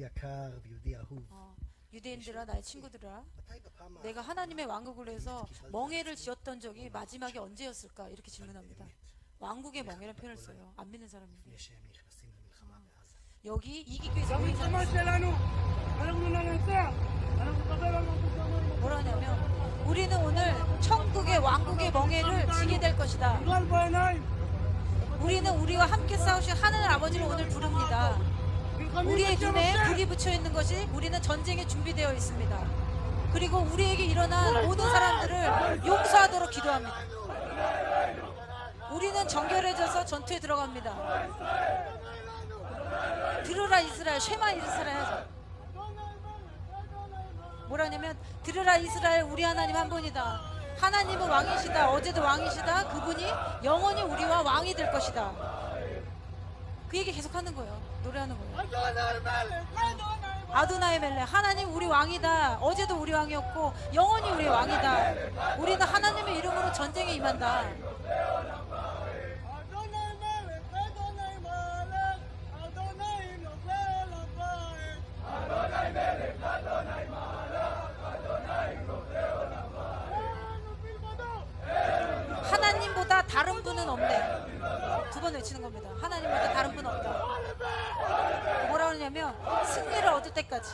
יהודי יקר ויהודי אהוב. 어, 유대인들아 나의 친구들아 מתי בפעם ה- 내가 하나님의 왕국을 위해서 멍해를 지었던 적이 마지막에 언제였을까 이렇게 질문합니다. 왕국의 멍해라는 표현을 써요. 안 믿는 사람인데 לפני שהם נכנסים למלחמה בעזה? 여기 이기기 위해서 모인 במלחמה 사람 שלנו אנחנו ננצח, אנחנו נקבל לנו פתרונות. 뭐라 하냐면 우리는 오늘 천국의 왕국의 멍해를 지게 될 것이다. גל בעיניים, 우리는 우리와 함께 싸우신 하늘 아버지를 오늘 부릅니다. 우리의 눈에 불이 붙여 있는 것이 우리는 전쟁에 준비되어 있습니다. 그리고 우리에게 일어난 모든 사람들을 용서하도록 기도합니다. 우리는 정결해져서 전투에 들어갑니다. 들으라 이스라엘, 쉐마 이스라엘. 뭐라냐면 들으라 이스라엘 우리 하나님 한 분이다. 하나님은 왕이시다. 어제도 왕이시다. 그분이 영원히 우리와 왕이 될 것이다. 그 얘기 계속 하는 거예요. 노래하는 거예요. 아도나의 멜레 하나님 우리 왕이다. 어제도 우리 왕이었고 영원히 우리 왕이다. 우리는 하나님의 이름으로 전쟁에 임한다. 하나님보다 다른 분은 없네. 두 번 외치는 겁니다. 하나님보다 다른 분은 없다. 뭐라 그러냐면 승리를 얻을 때까지